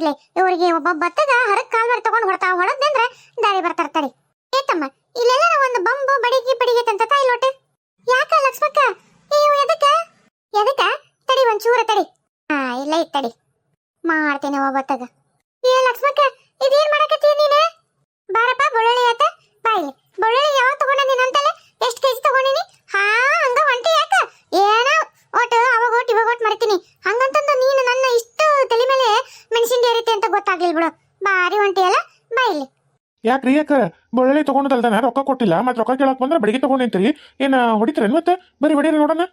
ನೋಡಿದ್ಲೆ ಇವರಿಗೆ ಒಬ್ಬ ಬತ್ತದ ಹರಕ್ ಕಾಲ್ ಮೇಲೆ ತಗೊಂಡ್ ಹೊಡ್ತಾ ಹೊಡದ್ನಂದ್ರ ದಾರಿ ಬರ್ತಾರ ತಡಿ. ಏತಮ್ಮ ಇಲ್ಲೆಲ್ಲ ಒಂದು ಬಂಬು, ಬಡಿಗೆ ಬಡಿಗೆ ಅಂತ ತಾಯಿ ಲೋಟ? ಯಾಕ ಲಕ್ಷ್ಮಕ್ಕ? ಅಯ್ಯೋ ಎದಕ್ಕ? ಎದಕ್ಕ? ತಡಿ ಒಂದ್ ಚೂರ ತಡಿ. ಹಾ ಇಲ್ಲ ಇತ್ತಡಿ ಮಾಡ್ತೇನೆ ಒಬ್ಬ ಏ ಲಕ್ಷ್ಮಕ್ಕ ಇದೇನ್ ಮಾಡಕತ್ತೀಯ ನೀನು ಬಾರಪ್ಪ ಬೆಳ್ಳುಳ್ಳಿ ಆತ ಬಾಯಿಲಿ ಬೆಳ್ಳುಳ್ಳಿ ಯಾವ ತಗೊಂಡ ನೀನ್ ಅಂತಲೆ ಎಷ್ಟ್ ಕೆಜಿ ತಗೊಂಡಿನಿ ಹಾ ಹಂಗ ಹೊಂಟಿ ಯಾಕ ಏನ ಒಟ್ಟು ಅವಾಗ ಒಟ್ಟು ಇವಾಗ ಒಟ್ಟು ಮರಿತೀನಿ ಹಂಗಂತಂದು ನೀನು ನನ್ನ ಇಷ್ಟು ತಲೆ ಮೇಲೆ ಮೆಣಸಿನ ಗೊತ್ತಾಗ್ಲಿಲ್ಲ ಬಿಡು. ಬಾರಿ ಹೊಂಟಿಯಲ್ಲ ಇಲ್ಲಿ. ಯಾಕ್ರಿ ಯಾಕ? ಬಳ್ಳಿ ತಗೊಂಡದಲ್ದನ ರೊಕ್ಕ ಕೊಟ್ಟಿಲ್ಲ. ಮತ್ತೆ ರೊಕ್ಕ ಕೇಳಕ್ ಬಂದ್ರೆ ಬಡಿಗೆ ತಗೊಂಡಿಂತ್ರಿ ಏನ ಹೊಡಿತೀರೇನ್ ಮತ್ತೆ? ಬರೀ ಹೊಡೀರಿ ನೋಡೋಣ.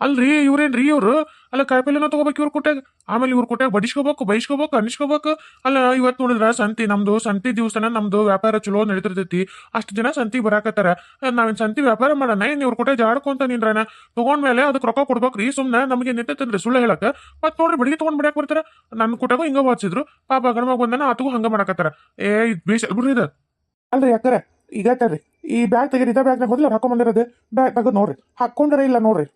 ಅಲ್ರಿ ಇವ್ರೇನ್ರಿ ಇವ್ರು? ಅಲ್ಲ ಕಾಯಿಪಲ್ಲೆನ ತಗೋಬೇಕು ಇವ್ರ ಕೊಟ್ಟಾಗ ಆಮೇಲೆ ಇವ್ರ ಕೊಟ್ಟಾಗ ಬಡಿಸ್ಕೋಬೇಕು, ಬೈಸ್ಕೋಬೇಕು, ಅನಿಸ್ಕೋಬೇಕು. ಅಲ್ಲ ಇವತ್ತು ನೋಡಿದ್ರ ಸಂತಿ ನಮ್ದು, ಸಂತಿ ದಿವಸನ ನಮ್ದು ವ್ಯಾಪಾರ ಚಲೋ ನಡೀತಿರ್ತೈತಿ. ಅಷ್ಟು ಜನ ಸಂತಿ ಬರಾಕತ್ತಾರ. ನಾವೇನು ಸಂತಿ ವ್ಯಾಪಾರ ಮಾಡೋಣ, ಏನು ಇವ್ರ ಕೊಟ್ಟಾಗ ಜಾಡ್ಕೊಂತ ನಿನ್ರನ ತಗೊಂಡ್ಮೇಲೆ ಅದಕ್ಕೆ ರೊಕ್ಕ ಕೊಡ್ಬೇಕ್ರಿ, ಸುಮ್ನೆ ನಮಗೆ ನಿಂತೈತಂದ್ರೆ ಸುಳ್ಳು ಹೇಳಕ್ಕ ಮತ್ತೆ ನೋಡ್ರಿ ಬಡಿಗೆ ತಗೊಂಡ್ ಬಿಡಕ್ ಬರ್ತಾರ. ನನ್ನ ಕೊಟ್ಟಾಗ ಹಿಂಗ ವಾಚಿದ್ರು. ಪಾಪ ಗಣಮಗ ಬಂದನ, ಆತಗೂ ಹಂಗ ಮಾಡಕತ್ತಾರ. ಏ, ಇದು ಬೇಸ್ ಬಿಡ್ರಿ ಇದು. ಅಲ್ರಿ ಯಾಕರ ಈಗ ಈ ಬ್ಯಾಗ್ ತೆಗೀರಿ, ಇದ ಬ್ಯಾಗ್ನಾಗ ಮೊದಲು ಹಾಕೊಂಬಂದಿರೋದು ಬ್ಯಾಗ್ ತೆಗೆದು ನೋಡ್ರಿ. ಹಾಕೊಂಡ್ರೆ ಇಲ್ಲ ನೋಡ್ರಿ.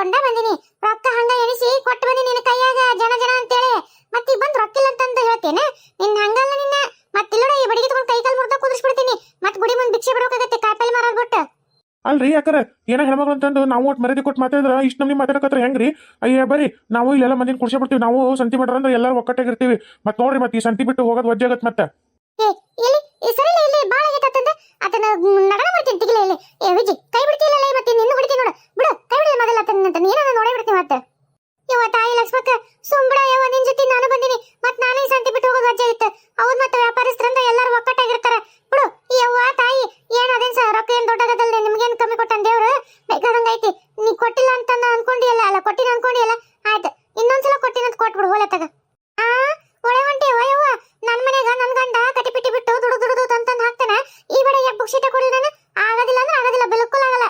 ತಗೊಂಡ ಬಂದಿನಿ. ರೊಕ್ಕ ಹಂಗ ಎಣಿಸಿ ಕೊಟ್ಟು ಬಂದಿ ನಿನ್ನ ಕೈಯಾಗ ಜನ ಜನ ಅಂತೇಳಿ. ಮತ್ತೆ ಬಂದ್ ರೊಕ್ಕಿಲ್ಲ ಅಂತ ಹೇಳ್ತೇನೆ. ನಿನ್ನ ಹಂಗಲ್ಲ ನಿನ್ನ. ಮತ್ತೆ ಇಲ್ಲೋಡ ಈ ಬಡಿಗೆ ತಗೊಂಡು ಕೈ ಕಾಲು ಮುರಿದ ಕುದಿಸ್ಬಿಡ್ತೀನಿ ಮತ್ತೆ ಗುಡಿ ಮುಂದೆ ಭಿಕ್ಷೆ ಬಿಡೋಕಾಗತ್ತೆ ಕಾಯಿಪಲ್ಲೆ ಮಾರಾಡ್ಬಿಟ್ಟು ಅಲ್ರಿ ಯಾಕರ ಏನ ಹೆಣ್ಮಗಳು ಅಂತಂದು ನಾವು ಒಟ್ಟು ಮರ್ಯಾದೆ ಕೊಟ್ಟು ಮಾತಾಡಿದ್ರ ಇಷ್ಟು ನಮ್ಗೆ ಮಾತಾಡಕತ್ರ ಹೆಂಗ್ರಿ? ಅಯ್ಯ ಬರಿ ನಾವು ಇಲ್ಲೆಲ್ಲ ಮಂದಿನ ಕುಡ್ಸೇ ಬಿಡ್ತೀವಿ. ನಾವು ಸಂತಿ ಮಾಡ್ರ ಅಂದ್ರೆ ಎಲ್ಲರೂ ಒಕ್ಕಟ್ಟಾಗಿರ್ತೀವಿ ಮತ್ತೆ ನೋಡ್ರಿ ಮತ್ತೆ ಈ ಸಂತಿ ಬಿಟ್ಟು ಹೋಗೋದು ವಜ್ಜೆ ಆಗತ್ತೆ ಮತ್ತೆ ಏ ಇಲ್ಲಿ ಈ ಸರಿ ಇಲ್ಲಿ ಬಾಳ ಆಗೈತಂದ ನಗನ ಮಾಡ್ತೀನಿ ತಿಗಿಲ ಇಲ್ಲಿ. ಏ, ವಿಜಿ, ಕೈ ಬಿಡ್ತಿಲ್ಲ ಮತ್ತೆ ನಿನ್ನ ಹೊಡಿತೀನಿ ನೋಡು. ಬಿಡು, ಕೈ ಬಿಡಲ್ಲ ಮೊದಲ ಅಂತ. ನೀನ ನೋಡೇ ಬಿಡ್ತೀನಿ ಮತ್ತೆ. ಯವ್ವ ತಾಯಿ ಲಕ್ಷ್ಮಕ್ಕ ಸುಂಬಡ ಯವ್ವ, ನಿನ್ ಜೊತೆ ನಾನು ಬಂದಿನಿ ಮತ್ ನಾನೇ ಈ ಸಂತಿ ಬಿಟ್ಟು ಹೋಗೋದು ವಜ್ಜೆ ಇತ್ತು ಅವ್ರು ಮತ್ತೆ ವ್ಯಾಪಾರಸ್ಥರಂದ್ರೆ ಎಲ್ಲರೂ ಒಕ್ಕಟ್ಟಾಗಿರ್ತಾರ ಬಿಡು ಈ ಯವ್ವ ತಾಯಿ ಏನ್ ಅದೇನ್ ಸ ರೊಕ್ಕ ಏನ್ ದೊಡ್ಡಗದಲ್ದೆ ನಿಮ್ಗೇನ್ ಕಮ್ಮಿ ಕೊಟ್ಟಾನ ದೇವ್ರು ಬೇಕಾದಂಗ ಐತಿ ನೀ ಕೊಟ್ಟಿಲ್ಲ ಅಂತ ಅನ್ಕೊಂಡಿಯಲ್ಲ ಅಲ್ಲ ಕೊಟ್ಟಿನ ಅನ್ಕೊಂಡಿಯಲ್ಲ ಆಯ್ತು ಇನ್ನೊಂದ್ಸಲ ಕೊಟ್ಟಿನ ಅಂತ ಕೊಟ್ಬಿಡು ಹೋಲೆ ತಗ ಆ ಒಳೆ ಹೊಂಟಿ ಯವ್ವ ನನ್ ಮನ್ಯಾಗ ನನ್ ಗಂಡ ಕಟಿಪಿಟಿ ಬಿಟ್ಟು ದುಡು ದುಡುದು ತಂತಂದ್ ಹಾಕ್ತಾನ ಈ ಬಡ ಯಾಕೆ ಬುಕ್ಸಿಟ ಕೊಡ್ಲಿ ನಾನು ಆಗೋದಿಲ್ಲ ಅಂದ್ರೆ ಆಗೋದಿಲ್ಲ ಬಿಲ್ಕುಲ್ ಆಗಲ್ಲ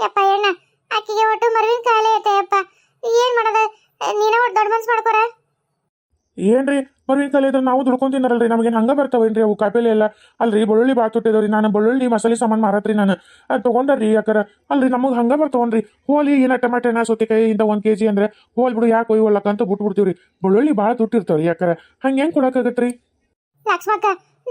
ಯಪ್ಪ ಎಣ್ಣ ಆಕಿಗೆ ಒಟ್ಟು ಮರುವಿನ ಕಾಯಿಲೆ ಐತೆ ಯಪ್ಪ ಏನ್ ಮಾಡೋದ ನೀನೇ ಒಟ್ಟು ದೊಡ್ಡ ಮನ್ಸ್ ಮಾಡ್ಕೊರ ಏನ್ರಿ? ಮರುವಿನ ಕಾಲ ಇದ್ರೆ ನಾವು ದುಡ್ಕೊಂತಿನಾರಲ್ರಿ ನಮಗೇನು ಹಂಗ ಬರ್ತಾವೇನ್ರಿ ಅವು ಕಾಯಿಪಲ್ಲೆ ಎಲ್ಲ? ಅಲ್ರಿ, ಬೆಳ್ಳುಳ್ಳಿ ಭಾಳ ತೊಟ್ಟಿದ್ರಿ ನಾನು, ಬೆಳ್ಳುಳ್ಳಿ ಮಸಾಲೆ ಸಾಮಾನು ಮಾರತ್ರಿ ನಾನು. ಅದು ತೊಗೊಂಡ್ರಿ ಯಾಕರ ಅಲ್ರಿ, ನಮಗೆ ಹಂಗ ಬರ್ತಾವನ್ರಿ. ಹೋಲಿ ಏನ ಟಮಾಟೆನ ಸೌತೆಕಾಯಿ ಇಂಥ ಒಂದು ಕೆ ಜಿ ಅಂದ್ರೆ ಹೋಲ್ ಬಿಡು, ಯಾಕೆ ಒಯ್ಯೊಲ್ಲಕ ಅಂತ ಬಿಟ್ಬಿಡ್ತೀವ್ರಿ. ಬೆಳ್ಳುಳ್ಳಿ ಭಾಳ ತುಟ್ಟಿರ್ತಾವ್ರಿ ಯಾಕರ ಹಂಗೆ ಹೆಂಗೆ ಕೊಡಕ್ಕಾಗತ್ರಿ? ಲಕ್ಷ್ಮಕ್ಕ,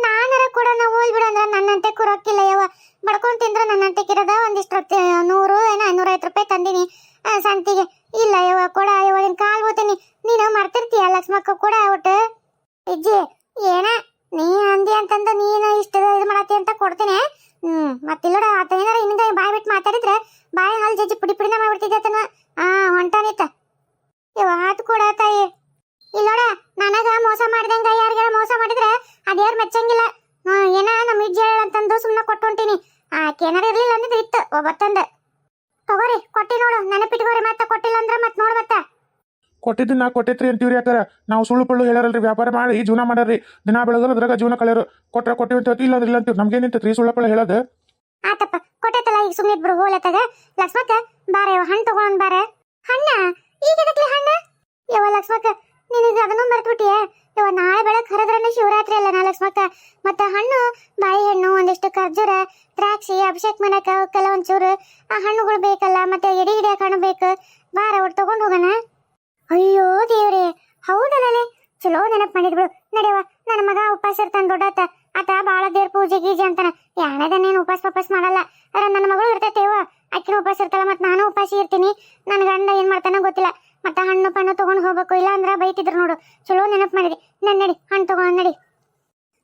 ನಾನರ ಕೂಡ ನಾವು ಹೋಲ್ ಬಿಡು ಅಂದ್ರೆ ನನ್ನಂತೆ ಕುರಕ್ಕಿಲ್ಲ ಯವ್ವ. ಬಡ್ಕೊಂಡ್ ತಿಂದ್ರೆ ನನ್ನಂತೆ ಕಿರದ ಒಂದಿಷ್ಟು ನೂರು, ಏನೋ ನೂರೈವತ್ತು ರೂಪಾಯಿ ತಂದಿನಿ ಸಂತಿಗೆ. ಇಲ್ಲ ಯವ್ವ, ಕೊಡ ಯವ್ವ, ನಿನ್ ಕಾಲ್ ಹೋತೀನಿ ನೀನು ಮರ್ತಿರ್ತೀಯ ಲಕ್ಷ್ಮಕ್ಕ ಕೂಡ ಒಟ್ಟು? ಇಜ್ಜಿ, ಏನ? ನೀ ಅಂದಿ ಅಂತಂದ ನೀನು ಇಷ್ಟ ಇದು ಮಾಡತ್ತಿ ಅಂತ ಕೊಡ್ತೀನಿ. ಹ್ಮ್ ಮತ್ತಿಲ್ಲೋಡ ಆತ ಏನಾರ ಇನ್ನಿಂದ ಬಾಯ್ ಬಿಟ್ಟು ಮಾತಾಡಿದ್ರೆ ಬಾಯಿ ಹಾಲು ಜಜ್ಜಿ ಪುಡಿ ಪುಡಿನ ಮಾಡ್ಬಿಡ್ತಿದ್ದೆ ಆತನ. ಆ ಹೊಂಟಾನಿತ್ತ ಯವ್ವ, ಆತು ಕೂಡ ತಾಯಿ. ಇಲ್ಲೋಡ, ನನಗ ಮೋಸ ಮಾಡ್ದಂಗ ಯಾರಿಗಾರ ಮೋಸ ಮಾಡಿದ್ರೆ ಅದ್ಯಾರು ಮೆಚ್ಚಂಗಿಲ್ಲ. ಏನ ನಮ್ಮ ಇಜ್ಜಿ ಅಂತಂದು ಸುಮ್ಮನೆ ಕೊಟ್ಟು ಹೊಂಟೀನಿ. ಆಕೆ ಏನಾರ ಇರ್ಲಿಲ್ಲ ಅಂದಿದ್ರೆ ಇತ್ತು ಒಬ್ಬತ್ತಂದ ತಗೋರಿ ಕೊಟ್ಟಿ ನೋಡು ನೆನಪಿಟ್ಕೋರಿ ಮತ್ತೆ ಕೊಟ್ಟಿಲ್ಲ ಅಂದ್ರೆ ಮತ್ತೆ ನೋಡ್ ಮತ್ತೆ. ಕೊಟ್ಟಿದ್ದು ನಾ ಕೊಟ್ಟಿತ್ರಿ ಅಂತೀವ್ರಿ ಯಾಕಾರ ನಾವು ಸುಳ್ಳು ಪಳ್ಳು ಹೇಳಲ್ರಿ ವ್ಯಾಪಾರ ಮಾಡಿ ಜೀವನ ಮಾಡ್ರಿ ದಿನ ಬೆಳಗಲ್ಲ ಅದ್ರಾಗ ಜೀವನ ಕಳೆಯೋರು. ಕೊಟ್ರ ಕೊಟ್ಟಿವಿ ಅಂತ ಇಲ್ಲ ಅಂದ್ರೆ ಇಲ್ಲ ಅಂತೀವಿ. ತ್ರೀ ಸುಳ್ಳು ಪಳ್ಳು ಹೇಳೋದು? ಆತಪ್ಪ ಕೊಟ್ಟೈತಲ್ಲ ಈಗ ಸುಮ್ಮನೆ ಇಬ್ರು ಹೋಲತ್ತದ ಲಕ್ಷ್ಮಕ್ಕ ಬಾರ ಹಣ್ಣು ತಗೊಂಡ್ ಬಾರ. ಹಣ್ಣ? ಈಗ ಹಣ್ಣ? ಯಾವ ಲಕ್ಷ್ಮಕ್ಕ ನಿನಗೆ ಅದನ್ನು ಮರ್ತ್ಬಿಟ್ಟಿಯೇ ಯವ ನಾಳೆ ಬೆಳಗ್ಗೆ ಹರಿದ್ರನೆ ಶಿವರಾತ್ರಿ ಅಲ್ಲ ನಾ ಲಕ್ಷ್ಮಕ್ಕ ಮತ್ತೆ ಹಣ್ಣು ಬಾಳೆಹಣ್ಣು ಒಂದಿಷ್ಟು ಖರ್ಜೂರ ದ್ರಾಕ್ಷಿ ಅಭಿಷೇಕ್ ಮಾಡಕ ಅವಕ್ಕೆಲ್ಲ ಒಂಚೂರು ಆ ಹಣ್ಣುಗಳು ಬೇಕಲ್ಲ ಮತ್ತೆ ಎಡಿ ಹಿಡಿಯಕ್ಕೆ ಹಣ್ಣು ಬೇಕು ಬಾರ ಒಟ್ಟು ತಗೊಂಡು ಹೋಗೋಣ ಅಯ್ಯೋ ದೇವ್ರೇ ಹೌದಲ್ಲೇ ಚಲೋ ನೆನಪು ನಡೆಯವ ನನ್ನ ಮಗ ಉಪವಾಸ ಇರ್ತಾನೆ ದೊಡ್ಡಾತ. ಆತ ಬಾಳ ದೇವ್ರ ಪೂಜೆ ಗೀಜೆ ಅಂತಾನ. ಯಾಣದನ್ನೇನು ಉಪವಾಸ ವಾಪಸ್ ಮಾಡಲ್ಲ. ಅರ ನನ್ನ ಮಗಳು ಇರ್ತೈತೇವ. ಅಕ್ಕಿನ ಉಪವಾಸ ಇರ್ತಾಳ ಮತ್ತೆ ನಾನು ಉಪವಾಸ ಇರ್ತೀನಿ. ನನ್ನ ಗಂಡ ಏನ್ ಮಾಡ್ತಾನ ಗೊತ್ತಿಲ್ಲ. ಮತ್ತ ಹಣ್ಣು ಪಣ್ಣು ತಗೊಂಡು ಹೋಗ್ಬೇಕು. ಇಲ್ಲ ಅಂದ್ರ ಬೈತಿದ್ರು ನೋಡು. ಚಲೋ ನೆನಪು ಮಾಡಿದಿ. ನನ್ ನಡಿ, ಹಣ್ಣು ತಗೊಂಡ್ ನಡಿ.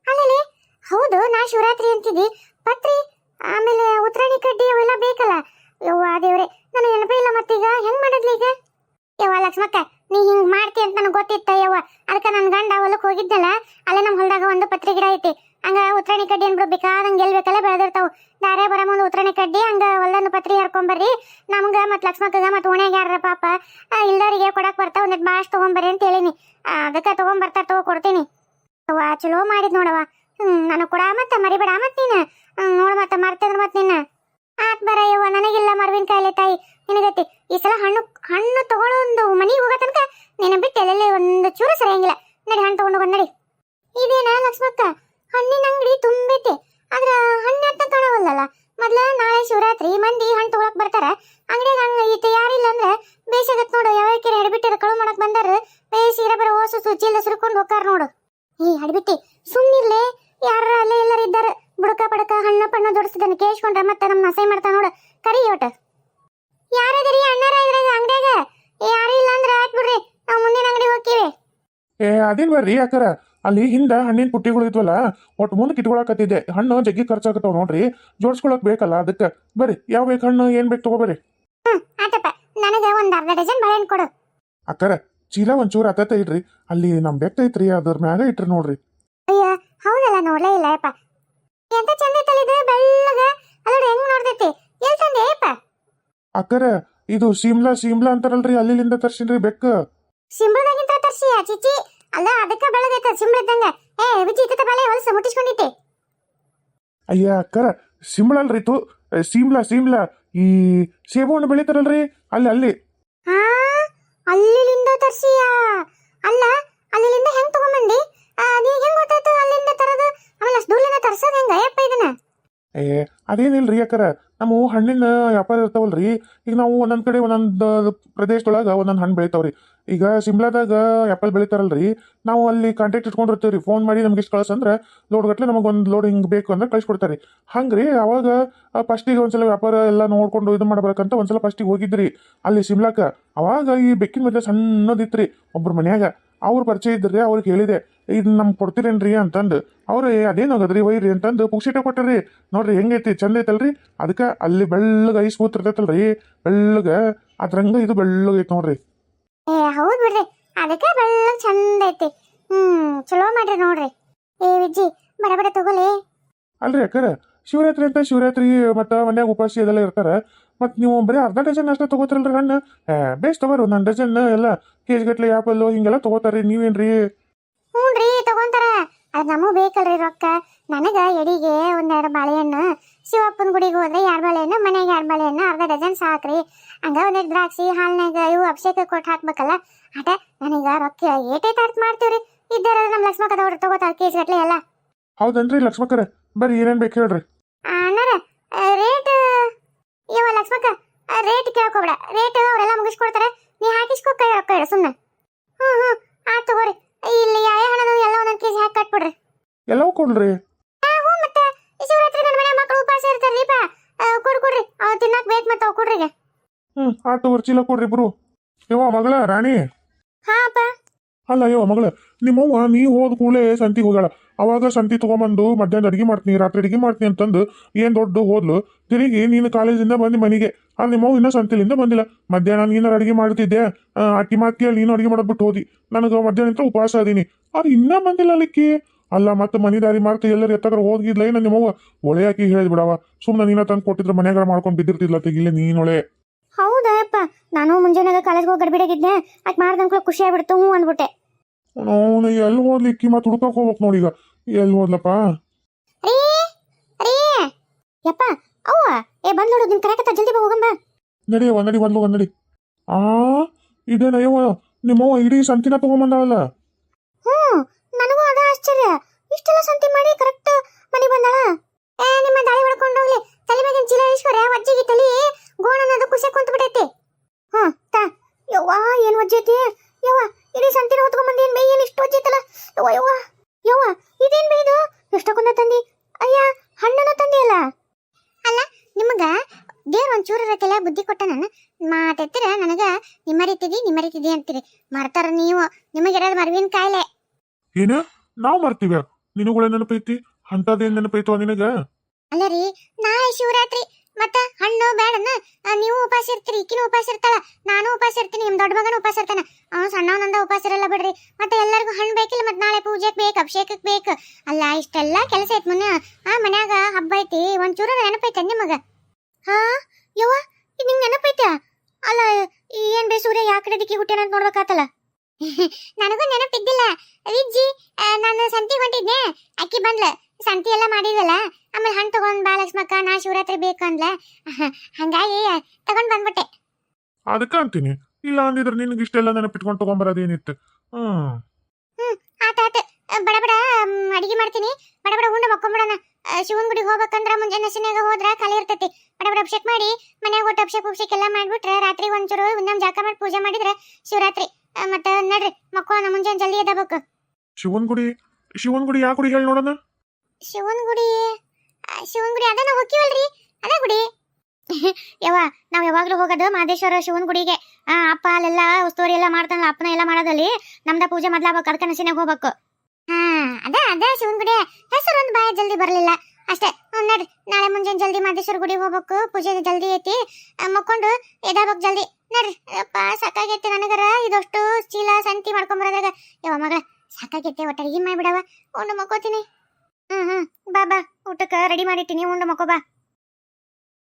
ಅಲ್ಲಲ್ಲಿ, ಹೌದು, ನಾ ಶಿವರಾತ್ರಿ ಅಂತಿದ್ದಿ. ಪತ್ರಿ, ಆಮೇಲೆ ಉತ್ತರಾಣಿ ಕಡ್ಡಿ ಅವೆಲ್ಲ ಬೇಕಲ್ಲ? ಯವ್ವ ದೇವ್ರೆ, ನನಗೆ ನೆನಪಿಲ್ಲ ಮತ್ತೀಗ. ಹೆಂಗ್ ಮಾಡಿದ್ಲಿ ಈಗ? ಯವ್ವ ಲಕ್ಷ್ಮಕ್ಕ, ನೀ ಹಿಂಗ್ ಮಾಡ್ತಿ ಅಂತ ನನಗೆ ಗೊತ್ತಿತ್ತ ಯವ್ವ. ಅದಕ್ಕೆ ನನ್ನ ಗಂಡ ಹೊಲಕ್ಕೆ ಹೋಗಿದ್ದಲ್ಲ, ಅಲ್ಲೇ ನಮ್ಮ ಹೊಲದಾಗ ಒಂದು ಪತ್ರಿ ಗಿಡ ಐತಿ. ಹಂಗ ಉತ್ತರಾಣಿ ಕಡ್ಡಿ ಅನ್ಬಿಡು ಬೇಕಾದಂಗೆ ಗೆಲ್ಬೇಕಲ್ಲ ಬೆಳೆದಿರ್ತಾವು. ದಾರೆ ಬರ ಮುಂದೆ ಉತ್ತರಾಣಿ ಕಡ್ಡಿ, ಹಂಗ ಹೊಲದನ್ನು ಪತ್ರಿ ಹರ್ಕೊಂಬರ್ರಿ ನಮ್ಗ ಮತ್ತು ಲಕ್ಷ್ಮಕ್ಕಗ ಮತ್ತು ಓಣ್ಯಾಗ ಯಾರ ಪಾಪ ಇಲ್ದವರಿಗೆ ಕೊಡಕ್ಕೆ ಕೊಡಕ್ ಬರ್ತಾವ ಒಂದಿಟ್ಟು ಬಾಳ್ ತೊಗೊಂಬರ್ರಿ ಅಂತ ಹೇಳಿನಿ. ಅದಕ್ಕೆ ತಗೊಂಬರ್ತಾರ ತಗೋ ಕೊಡ್ತೀನಿ. ಅವ್ವ, ಚಲೋ ಮಾಡಿದ್ ನೋಡವ ನನಗ್ ಕೊಡ ಮತ್ತ, ಮರಿಬೇಡ ಮತ್ತೆ ನೀನು. ನೋಡ್ ಮತ್ತ ಮತ್ತೆ ಮತ್ ನಿನ್ನ. ಆತ್ ಬರ ಯವ್ವ ನನಗಿಲ್ಲ ಮರ್ವಿನ ಕಾಯಿಲೆ ತಾಯಿ. ನಿನಗತಿ. ಈ ಸಲ ಹಣ್ಣು ಹಣ್ಣು ತಗೊಳ್ಳೊಂದು ಮನೆಗೆ ಹೋಗೋ ತನಕ ನೀನು ಬಿಟ್ಟು ಎಲ್ಲೆಲ್ಲಿ ಒಂದು ಚೂರು ಸರಿಯಂಗಿಲ್ಲ. ನಡಿ ಹಣ್ಣು ತಗೊಂಡು ಹೋಗೋಣ, ನಡಿ. ಇದೇನಾ ಲಕ್ಷ್ಮಕ್ಕ? ಹಣ್ಣಿನ ಅಂಗಡಿ ತುಂಬೈತಿ ಆದ್ರೆ ಹಣ್ಣು ಅಂತ ಕಾಣವಲ್ಲಲ್ಲ? ಮೊದಲ ನಾಳೆ ಶಿವರಾತ್ರಿ, ಮಂದಿ ಹಣ್ಣು ತಗೊಳಕ್ ಬರ್ತಾರ. ಅಂಗಡಿಯಾಗ ಹಂಗ ಇಟ್ಟು ಯಾರಿಲ್ಲ ಅಂದ್ರೆ ಬೇಸಾಗತ್ ನೋಡು. ಯಾವ ಕೆರೆ ಎಡಬಿಟ್ಟಿರ ಕಳು ಮಾಡಕ್ ಬಂದಾರ. ಬೇಸ್ ಇರ ಬರೋ ಓಸು ಸುಜ್ಜಿಲ್ದ ಸುರ್ಕೊಂಡು ಹೋಗ್ತಾರ ನೋಡು. ಏ, ಅಡ್ಬಿಟ್ಟಿ ಸುಮ್ಮನಿರ್ಲೆ ಯಾರ ಅಲ್ಲೇ ಎಲ್ಲರೂ ಇದ್ದಾರೆ. ಬುಡಕ ಪಡಕ, ಹಣ್ಣು ಪಣ್ಣು ದೊಡ್ಸಿದ್ದಾನೆ ಕೇಳಿಸ್ಕೊಂಡ್ರೆ ಮತ್ತೆ ನಮ್ಮ ಅಸೆ ಮಾಡ್ತಾ ನೋಡು. ಕರಿ ಒಟ್ಟು ಯಾರದರಿ ಏ ಅದೇನ್ ಬರ್ರಿ ಯಾಕರ ಅಲ್ಲಿ ಹಿಂದ ಹಣ್ಣಿನ ಪುಟ್ಟಿಗಳು ಇದ್ವಲ್ಲ ಒಟ್ಟು ಮುಂದೆ ಕಿಟ್ಕೊಳಕತ್ತಿದ್ದೆ. ಹಣ್ಣು ಜಗ್ಗಿ ಖರ್ಚಾಗತ್ತವ್ ನೋಡ್ರಿ. ಜೋಡಿಸ್ಕೊಳಕ್ ಬೇಕಲ್ಲ ಅದಕ್ಕೆ. ಬರ್ರಿ ಯಾವ ಬೇಕು ಹಣ್ಣು ಏನ್ ಬೇಕು ತಗೋಬರ್ರಿ. ಆತಪ್ಪ. ನನಗೆ ಒಂದು ಅರ್ಧ ಡಜನ್ ಬಾಳೆಹಣ್ಣು ಕೊಡು. ಅಕ್ಕರ ಚೀಲ ಒಂಚೂರು ಅತ್ತ ಇಡ್ರಿ. ಅಲ್ಲಿ ನಮ್ ಬೆಕ್ಕ ಐತ್ರಿ ಅದ್ರ ಮ್ಯಾಗ ಇಟ್ರಿ ನೋಡ್ರಿ. ಅಯ್ಯ ಹೌದಲ್ಲ ನೋಡ್ಲೇ ಇಲ್ಲ ಯಪ್ಪ ಎಂತ ಚಂದ ಐತಲ್ಲ ಇದು ಬೆಳ್ಳಗ. ಅಲ್ಲೋಡಿ ಹೆಂಗ್ ನೋಡ್ದೈತಿ ಎಲ್ ತಂದೆ ಯಪ್ಪ ಅಕ್ಕರ ಇದು ಸೀಮ್ಲಾ ಸೀಮ್ಲಾ ಅಂತಾರಲ್ರಿ ಅಲ್ಲಿಂದ ತರ್ಸಿನ್ರಿ ಬೆಕ್ಕ. ಸಿಂಬಳದಾಗಿಂತ ತರ್ಸಿ ಚಿಚಿ ಅಲ್ಲ ಅದಕ್ಕ ಬೆಳದೈತ ಸಿಂಬಳದಂಗ ಏ ವಿಜಿ ಇತ್ತ ಬಲೆ ಹೊಲಸ ಮುಟ್ಟಿಸ್ಕೊಂಡೈತಿ ಅಯ್ಯ ಅಕ್ಕರ ಸಿಂಬಳಲ್ರಿ ತು ಸೀಮ್ಲಾ ಸೀಮ್ಲಾ ಈ ಸೇಬು ಹಣ್ಣು ಬೆಳಿತಾರಲ್ರಿ? ಅಲ್ಲಿ ಅಲ್ಲಿ. ಹಾ ಅಲ್ಲಿಂದ ತರ್ಸಿಯ? ಅಲ್ಲ ಅಲ್ಲಿಂದ ಹೆಂಗ್ ತಗೊಂಬಂದಿ? ನೀ ಹೆಂಗ್ ಗೊತ್ತಾಯ್ತು ಅಲ್ಲಿಂದ ತರದು? ಆಮೇಲೆ ಅಷ್ಟು ದೂರದಿಂದ ತರ್ಸೋದ್ ಹೆಂಗ? ಯಪ್ಪ ಇದನ್ನ. ಏ ಅದೇನಿಲ್ರಿ ಅಕ್ಕರ ನಮ್ಮ ಹಣ್ಣಿನ ವ್ಯಾಪಾರ ಇರ್ತಾವಲ್ರಿ? ಈಗ ನಾವು ಒಂದೊಂದು ಕಡೆ ಒಂದೊಂದು ಪ್ರದೇಶದೊಳಗ ಒಂದೊಂದು ಹಣ್ಣು ಬೆಳಿತಾವ್ರಿ. ಈಗ ಶಿಮ್ಲಾದಾಗ ಆ್ಯಪಲ್ ಬೆಳಿತಾರಲ್ರಿ? ನಾವು ಅಲ್ಲಿ ಕಾಂಟ್ಯಾಕ್ಟ್ ಇಟ್ಕೊಂಡಿರ್ತೀವಿ ಫೋನ್ ಮಾಡಿ ನಮ್ಗೆ ಇಷ್ಟು ಕಳ್ಸಂದ್ರೆ ಲೋಡ್ ಗಟ್ಲೆ ನಮಗೆ ಒಂದು ಲೋಡ್ ಹಿಂಗೆ ಬೇಕು ಅಂದ್ರೆ ಕಳ್ಸಿಕೊಡ್ತಾರೆ. ಹಂಗ್ರಿ, ಅವಾಗ ಫಸ್ಟಿಗೆ ಒಂದ್ಸಲ ವ್ಯಾಪಾರ ಎಲ್ಲ ನೋಡ್ಕೊಂಡು ಇದು ಮಾಡ್ಬೇಕಂತ ಒಂದ್ಸಲ ಫಸ್ಟಿಗೆ ಹೋಗಿದ್ರಿ. ಅಲ್ಲಿ ಶಿಮ್ಲಾಕ. ಅವಾಗ ಈ ಬೆಕ್ಕಿನ ಮಧ್ಯೆ ರೀ ಒಬ್ರು ಮನ್ಯಾಗ ಅವ್ರ ಪರಿಚಯ ಇದ್ರಿ ಅವ್ರಿಗೆ ಹೇಳಿದೆ ಇದು ನಮ್ಗೆ ಕೊಡ್ತೀರೇನ್ರಿ? ಅಂತಂದು. ಅವ್ರು ಅದೇನು ಅದೇನಾಗದ್ರಿ ವೈರಿ ಅಂತಂದು ಪುಕ್ಷಿಟ ಕೊಟ್ಟರಿ ನೋಡ್ರಿ ಹೆಂಗೈತಿ ಚಂದ ಐತಲ್ರಿ? ಅದಕ್ಕೆ ಅಲ್ಲಿ ಬೆಳ್ಳಗ ಐಸ್ ಕೂತಿರ್ತೈತಲ್ರಿ ಬೆಳ್ಳಗ ಅದ್ರಂಗ ಇದು ಬೆಳ್ಳಗೈತಿ ನೋಡ್ರಿ. ಏ ಹೌದ್ ಬಿಡ್ರಿ. ಅದಕ್ಕೆ ಬೆಳ್ಳಗ್ ಚಂದ ಐತಿ. ಹ್ಮ್ ಚಲೋ ಮಾಡ್ರಿ ನೋಡ್ರಿ. ಏ ವಿಜ್ಜಿ ಬಡ ಬಡ ತಗೋಲಿ ಅಲ್ರಿ ಅಕ್ಕರ ಶಿವರಾತ್ರಿ ಅಂತ ಶಿವರಾತ್ರಿ ಮತ್ತು ಮನ್ಯಾಗ ಉಪವಾಸ ಇದೆಲ್ಲ ಇರ್ತಾರ. ಮತ್ತು ನೀವು ಬರೀ ಅರ್ಧ ಡಜನ್ ಅಷ್ಟೇ ತಗೋತಿರಲ್ರಿ ಹಣ್ಣು. ಬೇಸ್ ತಗೋರಿ ಒಂದೊಂದು ಡಜನ್ ಎಲ್ಲ. ಕೆ ಜಿ ಗಟ್ಲೆ ಆ್ಯಪಲ್ಲು ಹಿಂಗೆಲ್ಲ ತಗೋತಾರೆ ನೀವೇನ್ರಿ? ಹ್ಞೂನ್ರಿ ತಗೊಂತಾರ. ಅದ್ ನಮ್ಮ ಬೇಕಲ್ರಿ ರೊಕ್ಕ. ನನಗ ಎಡಿಗೆ ಒಂದೆರಡು ಬಾಳೆಹಣ್ಣು ಶಿವಪ್ಪನ ಗುಡಿಗೆ ಹೋದ್ರೆ ಎರಡು ಬಾಳೆಹಣ್ಣು ಮನೆಗೆ ಎರಡು ಬಾಳೆಹಣ್ಣು ಅರ್ಧ ಡಜನ್ ಸಾಕ್ರಿ. ಹಂಗ ಒಂದೆರಡು ದ್ರಾಕ್ಷಿ ಹಾಲ್ನಾಗ ಇವು ಅಭಿಷೇಕ ಕೊಟ್ಟು ಹಾಕ್ಬೇಕಲ್ಲ ಆಟ ನನಗ ರೊಕ್ಕ ಏಟೈತೆ ಅರ್ಥ ಮಾಡ್ತೀವ್ರಿ. ಇದ್ದಾರ ನಮ್ಮ ಲಕ್ಷ್ಮಕ್ಕದವ್ರು ತಗೋತಾರ ಕೇಸ್ ಗಟ್ಲೆ ಎಲ್ಲ. ಹೌದನ್ರಿ ಲಕ್ಷ್ಮಕ್ಕರ? ಬರ್ರಿ ಏನೇನು ಬೇಕು ಹೇಳ್ರಿ. ಅಣ್ಣಾರ ರೇಟ್? ಇವ ಲಕ್ಷ್ಮಕ್ಕ ರೇಟ್ ಕೇಳ್ಕೊಬೇಡ. ರೇಟ್ ಅವರೆಲ್ಲ ಮುಗಿಸ್ಕೊಡ್ತಾರೆ. ನೀ ಹಾಕಿಸ್ಕೊ ಕೈ ರೊಕ್ಕ ಇಡು ಸುಮ್ಮನೆ ಹ್ಞೂ ಹ್ಞೂ ಆಯ್ತು ತಗೋರಿ. ಇಲ್ಲಿ ಯಾವ ಹಣದ ಎಲ್ಲ ಒಂದೊಂದು ಕೆಜಿ ಹಾಕಿ ಕಟ್ಬಿಡ್ರಿ. ಎಲ್ಲವೂ ಕೊಡ್ರಿ. ಆ, ಹ್ಞೂ ಮತ್ತೆ. ಈ ಶಿವರಾತ್ರಿ ನನ್ನ ಮನೆ ಮಕ್ಕಳು ಉಪವಾಸ ಇರ್ತಾರ್ರಿಪ್ಪ ಕೊಡ್ ಕೊಡ್ರಿ. ಅವ್ ತಿನ್ನಕ್ ಬೇಕು ಮತ್ತೆ ಅವ್ ಕೊಡ್ರಿ ಈಗ ಹ್ಞೂ ಆಟೋ ಚೀಲ ಕೊಡ್ರಿ ಇಬ್ರು. ಯವ್ವ ಮಗಳ ರಾಣಿ. ಹಾಂ ಅಪ್ಪ ಅಲ್ಲ ಯವ್ವ ಮಗಳ. ನಿಮ್ಮವ್ವ ನೀ ಹೋದ ಕೂಡಲೇ ಸಂತಿಗೆ ಹೋಗ್ಯಾಳ. ಅವಾಗ ಸಂತಿ ತಗೊಂಬಂದು ಮಧ್ಯಾಹ್ನ ಅಡಿಗೆ ಮಾಡ್ತೀನಿ ರಾತ್ರಿ ಅಡಿಗೆ ಮಾಡ್ತೀನಿ ಅಂತಂದು ಏನು ದೊಡ್ಡ ಹೋದ್ಲು ತಿರುಗಿ ನೀನು ಕಾಲೇಜಿಂದ ಬಂದು ಮನೆಗೆ. ಅಲ್ಲಿ ನಿಮ್ಮವ್ವ ಇನ್ನೂ ಸಂತಿಲಿಂದ ಬಂದಿಲ್ಲ. ಮಧ್ಯಾಹ್ನ ನೀನು ಅಡಿಗೆ ಮಾಡ್ತಿದ್ದೆ ಅಕ್ಕಿ ಮಾತು ಕೇಳಿ ನೀನು ಅಡಿಗೆ ಮಾಡ್ಬಿಟ್ಟು ಬಿಟ್ಟು ಹೋದಿ. ನನಗೆ ಮಧ್ಯಾಹ್ನ ಉಪವಾಸ ಅದೀನಿ. ಅದು ಇನ್ನೂ ಬಂದಿಲ್ಲ ಅಲ್ಲಿಕ್ಕಿ. ಅಲ್ಲ ಮತ್ತೆ ಮನೆ ದಾರಿ ಮಾಡ್ತಾ ಎಲ್ಲರೂ ಎತ್ತಾಗ ಹೋಗಿದ್ಲ? ಏನು ನಿಮ್ಮವ್ವ ಒಳೆ ಹಾಕಿ ಹೇಳಿದ್ ಬಿಡವ ಸುಮ್ಮನೆ ನೀನ ತಂದು ಕೊಟ್ಟಿದ್ರೆ ಮನ್ಯಾಗ ಮಾಡ್ಕೊಂಡು ಬಿದ್ದಿರ್ತಿದ್ಲ ನೀನು ನೀನೊಳೆ ಹೌದಪ್ಪ ನಾನು ಮುಂಜಾನೆ ಕಾಲೇಜ್ಗೆ ಹೋಗಿ ಗಡ್ಬಿಡಾಗಿದ್ದೆ ಅದ್ ಮಾಡ್ದಂಕ್ಳು ಖುಷಿ ಆಗ್ಬಿಡ್ತು ಹ್ಞೂ ಅಂದ್ಬಿಟ್ಟೆ. ಅವನು ಎಲ್ಲಿ ಹೋದ್ಲಿಕ್ಕಿ ಮತ್ತೆ ಹುಡುಕಕ್ ಹೋಗ್ಬೇಕು ನೋಡೀಗ ಎಲ್ಲಿ ಹೋದ್ಲಪ್ಪ? ರೀ ರೀ. ಯಪ್ಪ ಅವ್ವ. ಏ ಬಂದ್ ನೋಡು ನಿನ್ ಕರೆಕತ್ತ ಜಲ್ದಿ ಬಾ ಹೋಗಂಬ. ನಡಿ ಒಂದಡಿ ಬಂದ್ಲು ಒಂದಡಿ ಆ ಇದೇನಯ್ಯವ ನಿಮ್ಮವ್ವ ಇಡೀ ಸಂತಿನ ತಗೊಂಬಂದಾಳಲ್ಲ? ಹ್ಞೂ ನನಗೂ ಅದ ಆಶ್ಚರ್ಯ. ಇಷ್ಟೆಲ್ಲ ಸಂತಿ ಮಾಡಿ ಕರೆಕ್ಟ್ ಮನೆ ಬಂದಾಳ ಏ ನಿಮ್ಮ ದಾಳಿ ಹೊಡ್ಕೊಂಡು ಹೋಗ್ಲಿ ತಲೆ ಮೇಗಿನ ಚೀಲ ಇಸ್ಕೊರೆ ವಜ್ಜಿಗೆ ತಲಿ ಗೋಣ ಅನ್ನೋದು ಖುಷಿ ಕುಂತ ಬಿಟ್ಟೈತಿ ಹ್ಞೂ ತಾ ಯವ್ವ ಏನು ವಜ್ಜೈತಿ ಯವ್ವ ಇಡೀ ಸಂತಿನ ಹೊತ್ಕೊಂಡ್ ಬಂದಿ ಏನ್ ಬೈ ಏನು ಇಷ್ಟು ವಜ್ಜೈತಲ್ಲ ಯವ್ವ ಯವ್ವ ಯವ್ವ ಇದೇನ್ ಬೈ ಇದು ಎಷ್ಟಕ್ಕೊಂದ ತಂದಿ ಅಯ್ಯ ಹಣ್ಣನ ತಂದಿ ಅಲ್ಲ ಅಲ್ಲ ನಿಮಗ ದೇವ್ರ ಒಂಚೂರು ರಕೆಲ್ಲ ಬುದ್ಧಿ ಕೊಟ್ಟ ನಾನು ಮಾತೆತ್ತಿರ? ನನಗ ನಿಮ್ಮರಿತಿದಿ ನಿಮ್ಮರಿತಿದಿ ಅಂತೀರಿ. ಮರ್ತಾರ ನೀವು. ನಿಮಗಿರೋದು ಮರ್ವಿನ ಕಾಯಿಲೆ. ಏನ? ನಾವು ಮರ್ತೀವ ನಿನಗಳ ನೆನಪೈತಿ? ಅಂತದೇನ್ ನೆನಪೈತೋ ನಿನಗ? ಅಲ್ಲ ರೀ ನಾಳೆ ಶಿವರಾತ್ರಿ. ಮತ್ತ ಹಣ್ಣು ಬೇಡನ ನೀವು ಉಪವಾಸ ಇರ್ತೀರಿ. ಈಕಿನ ಉಪವಾಸ ಇರ್ತಾಳ. ನಾನು ಉಪವಾಸ ಇರ್ತೀನಿ. ನಿಮ್ ದೊಡ್ಡ ಮಗನ ಉಪವಾಸ ಇರ್ತಾನ. ಅವನು ಸಣ್ಣವನಂದ ಉಪವಾಸ ಇರಲ್ಲ ಬಿಡ್ರಿ. ಮತ್ತೆ ಎಲ್ಲರಿಗೂ ಹಣ್ಣು ಬೇಕಿಲ್ಲ ಮತ್ತೆ ನಾಳೆ ಪೂಜೆಗೆ ಬೇಕು ಅಭಿಷೇಕಕ್ಕೆ ಬೇಕು. ಅಲ್ಲ ಇಷ್ಟೆಲ್ಲ ಕೆಲಸ ಐತ್ ಮುನ್ನ ಆ ಮನ್ಯಾಗ ಹಬ್ಬ ಐತಿ. ಒಂಚೂರ ನೆನಪೈತೆ ನಿಮಗ? ಹಾ? ಯವ್ವ ಅಲ್ಲ ಏನ್ ಬೇ ಸೂರ್ಯ ಯಾ ಕಡೆ ದಿಕ್ಕಿ ಹುಟ್ಟ್ಯಾನ ಅಂತ ನೋಡ್ಬೇಕಾತಲ್ಲ? ನನಗೂ ನೆನಪಿದ್ದಿಲ್ಲ. ವಿಜ್ಜಿ ನಾನು ಸಂತಿ ಹೊಂಟಿದ್ನೆ ಅಕ್ಕಿ ಬಂದ್ಲ. ಸಂತಿ ಎಲ್ಲ ಮಾಡಿದಲ್ಲ ಆಮೇಲೆ ಹಣ್ಣು ತಗೊಂಡ್ ಬಾ ಲಕ್ಷ್ಮಕ್ಕ ನಾ ಶಿವರಾತ್ರಿ ಬೇಕು ಅಂದ್ಲ. ಹಂಗಾಗಿ ತಗೊಂಡ್ ಬಂದ್ಬಿಟ್ಟೆ. ಅದಕ್ಕ ಅಂತೀನಿ. ಇಲ್ಲ ಅಂದಿದ್ರೆ ನಿನಗೆ ಇಷ್ಟೆಲ್ಲ ನೆನಪಿಟ್ಕೊಂಡು ತಗೊಂಬರೋದೇನಿತ್ತು ಹ್ಮ್. ಆತ ಆತ. ಬಡ ಬಡ ಅಡಿಗೆ ಮಾಡ್ತೀನಿ. ಬಡ ಬಡ ಉಂಡು ಮಕ್ಕೊಂಬಿಡೋಣ. ಶಿವನ್ ಗುಡಿಗೆ ಹೋಗ್ಬೇಕಂದ್ರ ಮುಂಜಾನೆ ನಸಿನಾಗ ಹೋದ್ರ ಖಾಲಿ ಇರ್ತೈತಿ. ಬಡ ಬಡ ಅಭಿಷೇಕ ಮಾಡಿ ಮನ್ಯಾಗ ಒಟ್ಟು ಅಭಿಷೇಕ ಅಭಿಷೇಕ ಎಲ್ಲ ಮಾಡ್ಬಿಟ್ರೆ ರಾತ್ರಿ ಒಂಚೂರು ನಮ್ ಜಾಕ ಮಾಡಿ ಪೂಜೆ ಮಾಡಿದ್ರೆ ಶಿವರಾತ್ರಿ ಮತ್ತೆ ನಡ್ರಿ ಮಕ್ಕಳ ಮುಂಜಾನೆ ಜಲ್ದಿ ಎದ್ದಬೇಕು ಶಿವನ್ ಗುಡಿ ಶಿವನ್ ಗುಡಿ ಯಾವ ಗುಡಿ ಹೇಳಿ ನೋಡೋಣ? ಶಿವನ್ ಗುಡಿ ಶಿವನ್ ಗುಡಿ ಅದ ನಾವು ಹೋಗ್ತೀವಲ್ರಿ ಅದ ಗುಡಿ. ಯಾವ ನಾವ್ ಯಾವಾಗ್ಲೂ ಹೋಗೋದು ಮಹದೇಶ್ವರ ಶಿವನ ಗುಡಿಗೆ. ಆ ಅಪ್ಪ ಅಲ್ಲೆಲ್ಲ ಉಸ್ತುವಾರಿ ಎಲ್ಲ ಮಾಡ್ತಾನಲ್ಲ ಅಪ್ಪನ ಎಲ್ಲ ಮಾಡೋದಲ್ಲಿ ನಮ್ದ ಪೂಜೆ ಮೊದ್ಲಾಗ್ಬೇಕು ಅದಕ್ಕೆ ನಸಿನಾಗ ಹೋಗ್ಬೇಕು. ಹಾ ಅದ ಅದ ಶಿವನ್ ಗುಡಿ. ಹೆಸರು ಒಂದು ಬಾಯ ಜಲ್ದಿ ಬರಲಿಲ್ಲ. ಅಷ್ಟೇ ನೋಡ್ರಿ. ನಾಳೆ ಮುಂಜಾನೆ ಜಲ್ದಿ ಮಾದೇಶ್ವರ ಗುಡಿ ಹೋಗ್ಬೇಕು. ಪೂಜೆ ಜಲ್ದಿ ಐತಿ. ಮಕ್ಕೊಂಡು ಎದಾಬೇಕು ಜಲ್ದಿ. ನೋಡ್ರಿ. ಅಪ್ಪ ಸಾಕಾಗೈತಿ ನನಗರ. ಇದಷ್ಟು ಚೀಲ ಸಂತಿ ಮಾಡ್ಕೊಂಬರೋದಾಗ ಯಾವ ಮಗಳ, ಸಾಕಾಗೈತಿ ಒಟ್ಟ ಅಡಿಗೆ ಮಾಡ್ಬಿಡವ. ಉಂಡು ಮಕ್ಕೋತೀನಿ. ಹ್ಮ್ ಹ್ಮ್. ಬಾ ಬಾ. ಊಟಕ್ಕೆ ರೆಡಿ ಮಾಡಿಟ್ಟಿನಿ. ಉಂಡು ಮಕ್ಕೋ, ಬಾ.